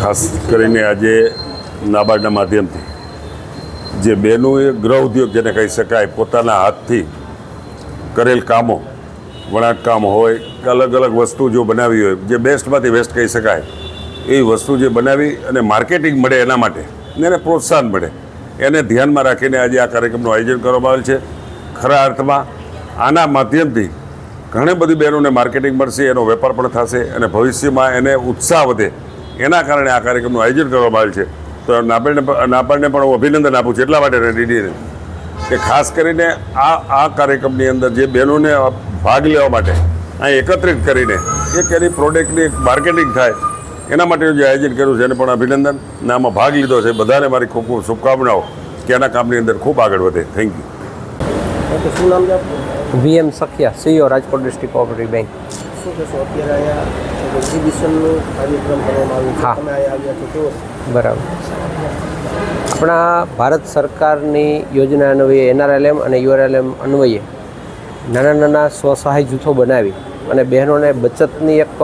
ખાસ કરીને આજે નાબાર્ડના માધ્યમથી. જે બહેનોએ ગ્રહ ઉદ્યોગ જેને કહી શકાય, પોતાના હાથથી કરેલ કામો વણાટ કામ હોય, કે અલગ અલગ વસ્તુ જો બનાવી હોય, જે બેસ્ટમાંથી બેસ્ટ કહી શકાય એ વસ્તુ જે બનાવી અને માર્કેટિંગ મળે એના માટે, ને એને પ્રોત્સાહન મળે. એને ધ્યાનમાં રાખીને આજે આ કાર્યક્રમનું આયોજન કરવામાં આવેલ છે. ખરા અર્થમાં આના માધ્યમથી ઘણી બધી બહેનોને માર્કેટિંગ મળશે, એનો વેપાર પણ થશે અને ભવિષ્યમાં એને ઉત્સાહ વધે. એના કારણે આ કાર્યક્રમનું આયોજન કરવામાં આવેલ છે. તો નાબાર્ડને પણ- પણ હું અભિનંદન આપું છું, એટલા માટે રેડીને કે ખાસ કરીને આ આ કાર્યક્રમની અંદર જે બહેનોને ભાગ લેવા માટે અહીં એકત્રિત કરીને એક એની પ્રોડક્ટની માર્કેટિંગ થાય, એના માટે જે આયોજન કર્યું છે એને પણ અભિનંદન. ને આમાં ભાગ લીધો છે. બધાને મારી ખૂબ ખૂબ શુભકામનાઓ કે આના કામની અંદર ખૂબ આગળ વધે. Thank you VM Sakhiya CO Rajkot district cooperative bank. હા. બરાબર. આપણા ભારત સરકારની યોજના અન્વયે એનઆરએલએમ અને યુઆરએલએમ અન્વયે નાના નાના સ્વસહાય જૂથો બનાવી અને બહેનોને બચતની એક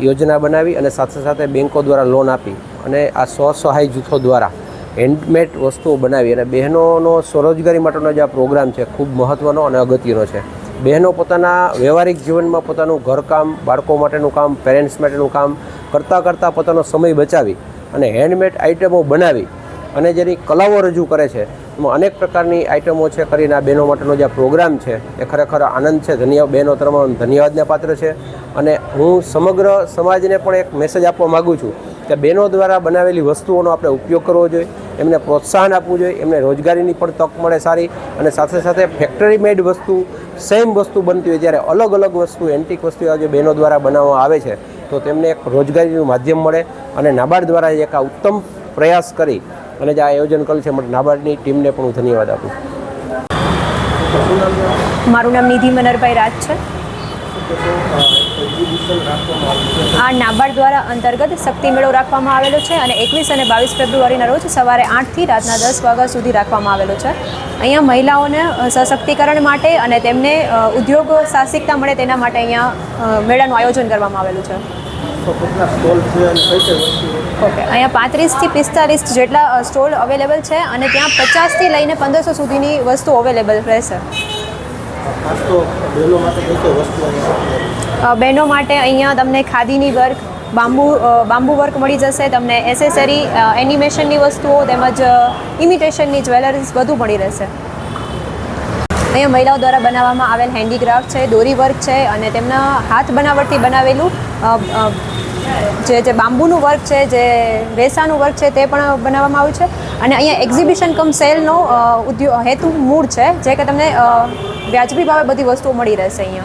યોજના બનાવી અને સાથે સાથે બેન્કો દ્વારા લોન આપી અને આ સ્વસહાય જૂથો દ્વારા હેન્ડમેડ વસ્તુઓ બનાવી અને બહેનોનો સ્વરોજગારી માટેનો જે આ પ્રોગ્રામ છે ખૂબ મહત્ત્વનો અને અગત્યનો છે. બહેનો પોતાના વ્યવહારિક જીવનમાં પોતાનું ઘરકામ, બાળકો માટેનું કામ પેરેન્ટ્સ માટેનું કામ કરતાં કરતાં પોતાનો સમય બચાવી અને હેન્ડમેડ આઇટમો બનાવી અને જેની કલાઓ રજૂ કરે છે. એમાં અનેક પ્રકારની આઇટમો છે કરીને આ બહેનો માટેનો જે પ્રોગ્રામ છે એ ખરેખર આનંદ છે. ધન્ય બહેનો તમામ ધન્યવાદને પાત્ર છે. અને હું સમગ્ર સમાજને પણ એક મેસેજ આપવા માગું છું કે બહેનો દ્વારા બનાવેલી વસ્તુઓનો આપણે ઉપયોગ કરવો જોઈએ. એમને પ્રોત્સાહન આપવું જોઈએ, એમને રોજગારીની પણ તક મળે સારી અને સાથે સાથે ફેક્ટરી મેડ વસ્તુ સેમ વસ્તુ બનતી હોય જ્યારે અલગ અલગ વસ્તુ એન્ટિક વસ્તુ જે બહેનો દ્વારા બનાવવામાં આવે છે, તો તેમને એક રોજગારીનું માધ્યમ મળે અને નાબાર્ડ દ્વારા એક આ ઉત્તમ પ્રયાસ કરી અને જે આ આયોજન કર્યું છે નાબાર્ડની ટીમને પણ હું ધન્યવાદ આપું. મારું નામ નિધિ મનરભાઈ રાજ છે. આ નાબાર્ડ દ્વારા અંતર્ગત શક્તિ મેળો રાખવામાં આવેલો છે અને એકવીસ અને બાવીસ ફેબ્રુઆરીના રોજ સવારે આઠથી રાતના દસ વાગ્યા સુધી રાખવામાં આવેલો છે. અહીંયા મહિલાઓને સશક્તિકરણ માટે અને તેમને ઉદ્યોગ સાહસિકતા મળે તેના માટે અહીંયા મેળાનું આયોજન કરવામાં આવેલું છે. ઓકે અહીંયા પાંત્રીસથી પિસ્તાલીસ જેટલા સ્ટોલ અવેલેબલ છે અને ત્યાં પચાસથી લઈને પંદરસો સુધીની વસ્તુ અવેલેબલ રહેશે. બહેનો માટે અહીંયા તમને ખાદીની વર્ક, બાંબુ બાંબુ વર્ક મળી જશે, તમને એસેસરી એનિમેશનની વસ્તુઓ તેમજ ઇમિટેશનની જ્વેલરીઝ બધું મળી રહેશે. અહીંયા મહિલાઓ દ્વારા બનાવવામાં આવેલ હેન્ડીક્રાફ્ટ છે, દોરી વર્ક છે અને તેમના હાથ બનાવટથી બનાવેલું જે જે બાંબુનું વર્ક છે, જે રેસાનું વર્ક છે તે પણ બનાવવામાં આવ્યું છે. અને અહીંયા એક્ઝિબિશન કમ સેલનો ઉદ્યોગ હેતુ મૂળ છે, જે કે તમને વ્યાજબી ભાવે બધી વસ્તુઓ મળી રહેશે અહીંયા.